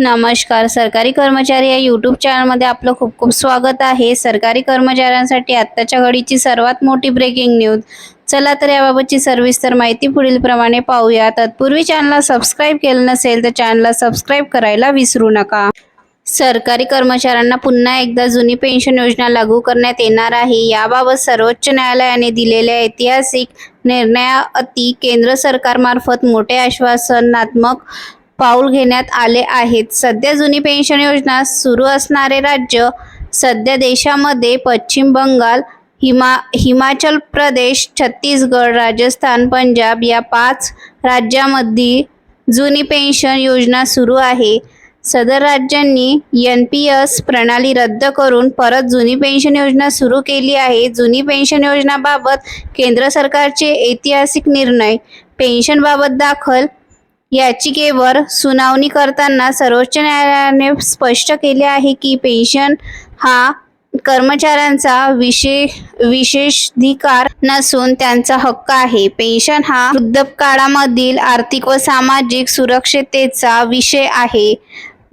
नमस्कार सरकारी कर्मचारी या यूट्यूब चॅनलमध्ये आपलं खूप खूप स्वागत आहे. सरकारी कर्मचाऱ्यांसाठी आत्ताच्या घडीची सर्वात मोठी ब्रेकिंग न्यूज चला तर याबाबतची सविस्तर माहिती पुढील प्रमाणे पाहूया. तत्पूर्वी चॅनलला सबस्क्राईब केलं नसेल तर चॅनलला सबस्क्राईब करायला विसरू नका. सरकारी कर्मचाऱ्यांना पुन्हा एकदा जुनी पेन्शन योजना लागू करण्यात येणार आहे. याबाबत सर्वोच्च न्यायालयाने दिलेल्या ऐतिहासिक निर्णयाअती केंद्र सरकारमार्फत मोठे आश्वासनात्मक पाऊल घेण्यात आले आहेत. सध्या जुनी पेन्शन योजना सुरू असणारे राज्य सध्या देशामध्ये पश्चिम बंगाल हिमा हिमाचल प्रदेश छत्तीसगड राजस्थान पंजाब या पाच राज्यामध्ये जुनी पेन्शन योजना सुरू आहे. सदर राज्यांनी एन पी एस प्रणाली रद्द करून परत जुनी पेन्शन योजना सुरू केली आहे. जुनी पेन्शन योजनाबाबत केंद्र सरकारचे ऐतिहासिक निर्णय. पेन्शनबाबत दाखल याचिकेवर सुनावणी करताना सर्वोच्च न्यायालयाने स्पष्ट केले आहे की पेन्शन हा कर्मचाऱ्यांचा विशे विशेषाधिकार नसून त्यांचा हक्क आहे. पेन्शन हा वृद्धकाळामधील आर्थिक व सामाजिक सुरक्षिततेचा विषय आहे.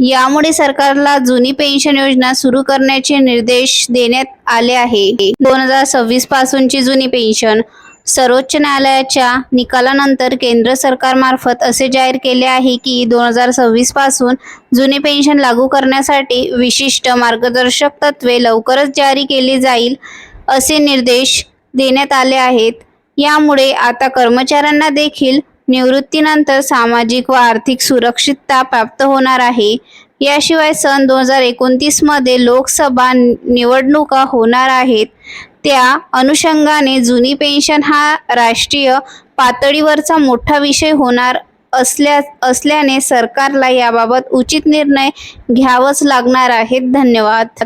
यामुळे सरकारला जुनी पेन्शन योजना सुरू करण्याचे निर्देश देण्यात आले आहे. दोन हजार सव्वीस पासूनची जुनी पेन्शन सर्वोच्च न्यायालयाच्या निकालानंतर केंद्र सरकारमार्फत असे जाहीर केले आहे की दोन हजार सव्वीसपासून जुने पेन्शन लागू करण्यासाठी विशिष्ट मार्गदर्शक तत्वे लवकरच जारी केली जाईल असे निर्देश देण्यात आले आहेत. यामुळे आता कर्मचाऱ्यांना देखील निवृत्तीनंतर सामाजिक व आर्थिक सुरक्षितता प्राप्त होणार आहे. याशिवाय सन दोन हजार एकोणतीसमध्ये लोकसभा निवडणुका होणार आहेत. त्या अनुषंगाने जुनी पेन्शन हा राष्ट्रीय पातळीवरचा मोठा विषय होणार असल्या असल्याने सरकारला याबाबत उचित निर्णय घ्यावाच लागणार आहेत. धन्यवाद.